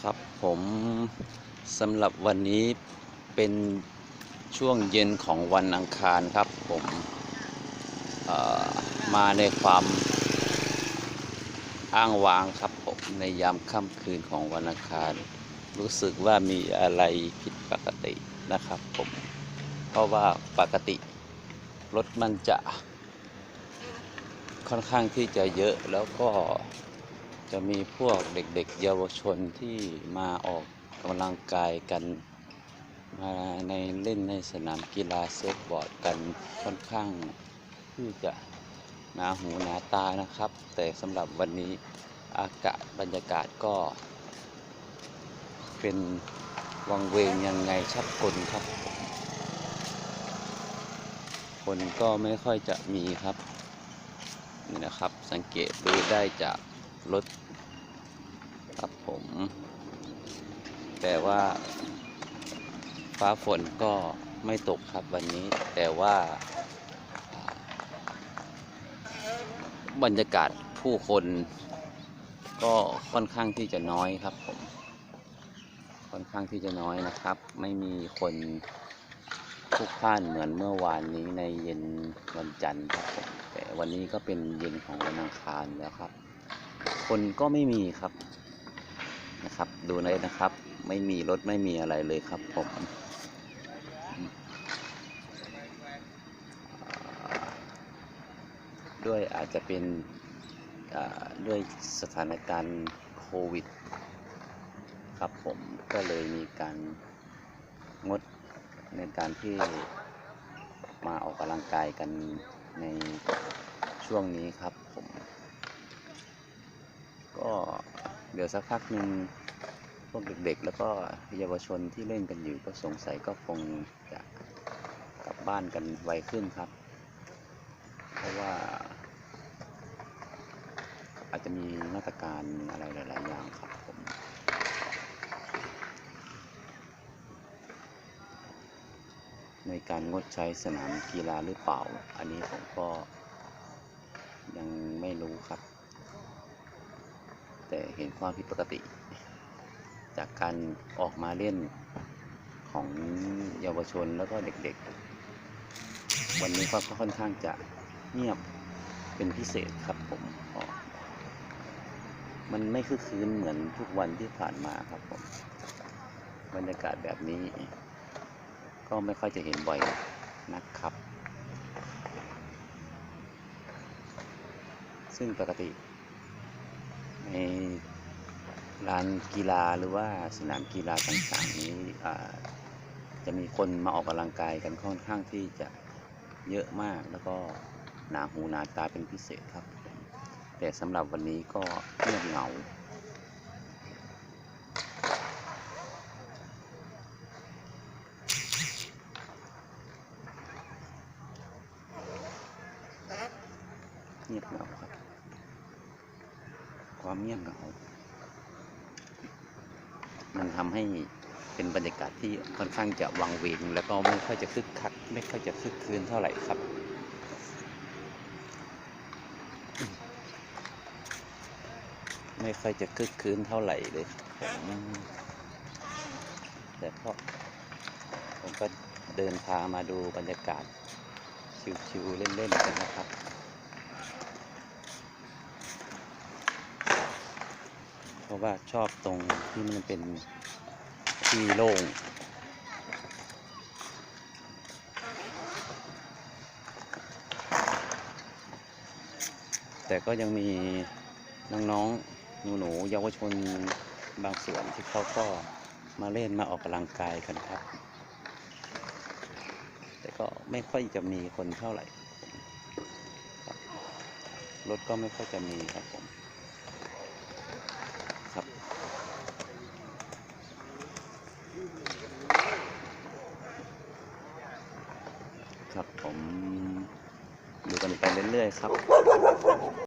ครับผมสำหรับวันนี้เป็นช่วงเย็นของวันอังคารครับผมมาในความอ้างว้างครับผมในยามค่ำคืนของวันอังคาร รู้สึกว่ามีอะไรผิดปกตินะครับผมเพราะว่าปกติรถมันจะค่อนข้างที่จะเยอะแล้วก็ จะมีพวกเด็กๆ เยาวชนที่มาออกกำลังกายกัน มาในเล่นในสนามกีฬาเซิร์ฟบอร์ดกันค่อนข้างที่จะหนาหูหนาตานะครับ แต่สำหรับวันนี้อากาศบรรยากาศก็ เป็นวังเวงยังไงชักกลครับ คนก็ไม่ค่อยจะมีครับนี่นะครับสังเกตดูได้จาก รถครับผม แต่ว่า ฟ้าฝนก็ไม่ตกครับวันนี้ แต่ว่า บรรยากาศผู้คนก็ค่อนข้างที่จะน้อยครับผม ค่อนข้างที่จะน้อยนะครับ ไม่มีคนพลุกพล่านเหมือนเมื่อวานนี้ในเย็นวันจันทร์ครับผมแต่วันนี้ก็เป็นเย็นของวันอังคารแล้วครับ คนก็ไม่มีครับนะครับ ดูเลยนะครับ ไม่มีรถไม่มีอะไรเลยครับผมด้วยอาจจะเป็นด้วยสถานการณ์โควิด ครับผมก็เลยมีการงดในการที่มาออกกำลังกายกันในช่วงนี้ครับผม ก็เดี๋ยวสักพักหนึ่งพวกเด็กๆ แล้วก็เยาวชนที่เล่นกันอยู่ก็สงสัยก็คงจะกลับบ้านกันไวขึ้นครับ เพราะว่า อาจจะมีมาตรการอะไรหลาย ๆ อย่างครับผมในการงดใช้สนามกีฬาหรือเปล่า อันนี้ผมก็ยังไม่รู้ครับ แต่เห็นความผิดปกติ จากการออกมาเล่นของเยาวชนแล้วก็เด็กๆ วันนี้ก็ค่อนข้างจะเงียบเป็นพิเศษครับผมมันไม่คือคืนเหมือนทุกวันที่ผ่านมาครับผม บรรยากาศแบบนี้ ก็ไม่ค่อยจะเห็นบ่อยนะครับ ซึ่งปกติ ลานกีฬาหรือว่าสนามกีฬาต่างๆนี้จะมีคนมาออกกำลังกายกันค่อนข้างที่จะเยอะมากแล้วก็หนาหูหนาตาเป็นพิเศษครับ แต่สำหรับวันนี้ก็เงียบเหงาเงียบเหงาครับ ความเงียบเหงา มันทำให้เป็นบรรยากาศที่ค่อนข้างจะวังเวงแล้วก็ไม่ค่อยจะคึกคัก ไม่ค่อยจะคึกคืนเท่าไหร่ครับ ไม่ค่อยจะคึกคืนเท่าไหร่เลยครับผมแต่ก็ผมก็เดินพามาดูบรรยากาศชิวๆเล่นๆกันนะครับ เพราะว่าชอบตรงที่มันเป็นที่โล่งแต่ก็ยังมีน้องๆหนูๆเยาวชนบางส่วนที่เขาก็มาเล่นมาออกกำลังกายกันครับ แต่ก็ไม่ค่อยจะมีคนเท่าไหร่รถก็ไม่ค่อยจะมีครับผม ครับ ครับ ผมดูกันไปเรื่อยๆครับ